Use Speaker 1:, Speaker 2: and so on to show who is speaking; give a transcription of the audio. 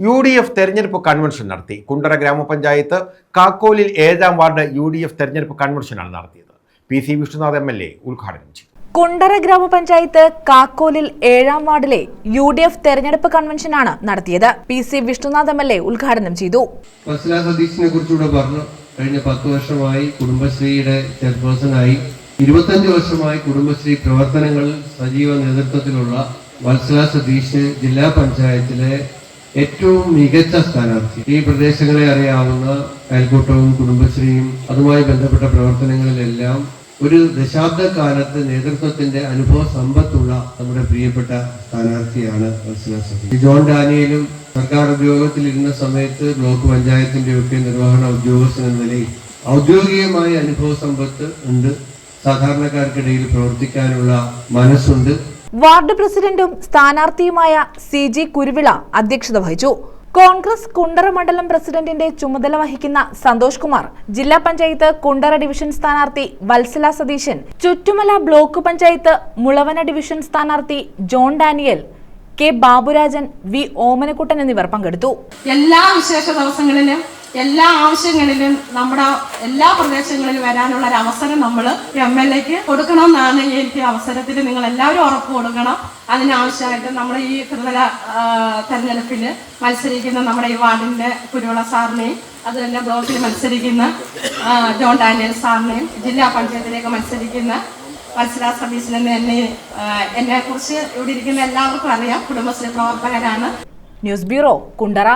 Speaker 1: U D F തെരഞ്ഞെടുപ്പ് convention നടത്തി. കുണ്ടറ ഗ്രാമപഞ്ചായത്ത് കാക്കോലിൽ ഏഴാം വാർഡ് യു ഡി എഫ് തെരഞ്ഞെടുപ്പ് കൺവെൻഷനാണ് നടത്തിയത്. P C Vishnunath M L A ഉദ്ഘാടനം ചെയ്തു.
Speaker 2: കുണ്ടറ ഗ്രാമപഞ്ചായത്ത് കാക്കോലിൽ ഏഴാം വാർഡിലെ യു ഡി എഫ് തെരഞ്ഞെടുപ്പ് കൺവെൻഷനാണ് നടത്തിയത്. P C Vishnunath M L A ഉദ്ഘാടനം ചെയ്തു.
Speaker 3: കുറിച്ചുകൂടെ പറഞ്ഞു. കഴിഞ്ഞ പത്ത് വർഷമായി കുടുംബശ്രീയുടെ ചെയർപേഴ്സണായി. ഇരുപത്തഞ്ച് വർഷമായി കുടുംബശ്രീ പ്രവർത്തനങ്ങളിൽ സജീവ നേതൃത്വത്തിലുള്ള വത്സല സതീഷ് ജില്ലാ പഞ്ചായത്തിലെ ഏറ്റവും മികച്ച സ്ഥാനാർത്ഥി. ഈ പ്രദേശങ്ങളെ അറിയാവുന്ന അയൽക്കൂട്ടവും കുടുംബശ്രീയും അതുമായി ബന്ധപ്പെട്ട പ്രവർത്തനങ്ങളിലെല്ലാം ഒരു ദശാബ്ദ കാലത്ത് നേതൃത്വത്തിന്റെ അനുഭവ സമ്പത്തുള്ള നമ്മുടെ പ്രിയപ്പെട്ട സ്ഥാനാർത്ഥിയാണ് ജോൺ ഡാനിയലും സർക്കാർ ഉദ്യോഗത്തിലിരുന്ന സമയത്ത് ബ്ലോക്ക് പഞ്ചായത്തിന്റെ ഒക്കെ നിർവഹണ ഉദ്യോഗസ്ഥൻ എന്ന നിലയിൽ ഔദ്യോഗികമായ അനുഭവ സമ്പത്ത് ഉണ്ട്. സാധാരണക്കാർക്കിടയിൽ പ്രവർത്തിക്കാനുള്ള മനസ്സുണ്ട്.
Speaker 2: വാർഡ് പ്രസിഡന്റും സ്ഥാനാർത്ഥിയുമായ സി ജി കുരുവിള അധ്യക്ഷത വഹിച്ചു. കോൺഗ്രസ് കുണ്ടറ മണ്ഡലം പ്രസിഡന്റിന്റെ ചുമതല വഹിക്കുന്ന സന്തോഷ് കുമാർ ജില്ലാ പഞ്ചായത്ത് കുണ്ടറ ഡിവിഷൻ സ്ഥാനാർത്ഥി വത്സല സതീശൻ ചുറ്റുമല ബ്ലോക്ക് പഞ്ചായത്ത് മുളവന ഡിവിഷൻ സ്ഥാനാർത്ഥി John Daniel K Baburajan V Omanakuttan എന്നിവർ പങ്കെടുത്തു.
Speaker 4: എല്ലാ വിശേഷ ദിവസങ്ങളിലും എല്ലാ ആവശ്യങ്ങളിലും നമ്മുടെ എല്ലാ പ്രദേശങ്ങളിലും വരാനുള്ള ഒരു അവസരം നമ്മൾ എം എൽ എക്ക് കൊടുക്കണമെന്നാണ് എനിക്ക് അവസരത്തിൽ നിങ്ങൾ എല്ലാവരും ഉറപ്പ് കൊടുക്കണം. അതിനാവശ്യമായിട്ട് നമ്മൾ ഈ ത്രിതല തെരഞ്ഞെടുപ്പിൽ മത്സരിക്കുന്ന നമ്മുടെ ഈ വാർഡിന്റെ കുരുവിള സാറിനെയും അതുതന്നെ ബ്ലോക്കിൽ മത്സരിക്കുന്ന ജോൺ ഡാനിയൽ സാറിനെയും ജില്ലാ പഞ്ചായത്തിലേക്ക് മത്സരിക്കുന്ന മത്സരാ സതീശനെന്ന് എന്നെ എന്നെ കുറിച്ച് ഇവിടെ ഇരിക്കുന്ന എല്ലാവർക്കും അറിയാം. കുടുംബശ്രീ പ്രവർത്തകരാണ്.
Speaker 2: News bureau Kundara.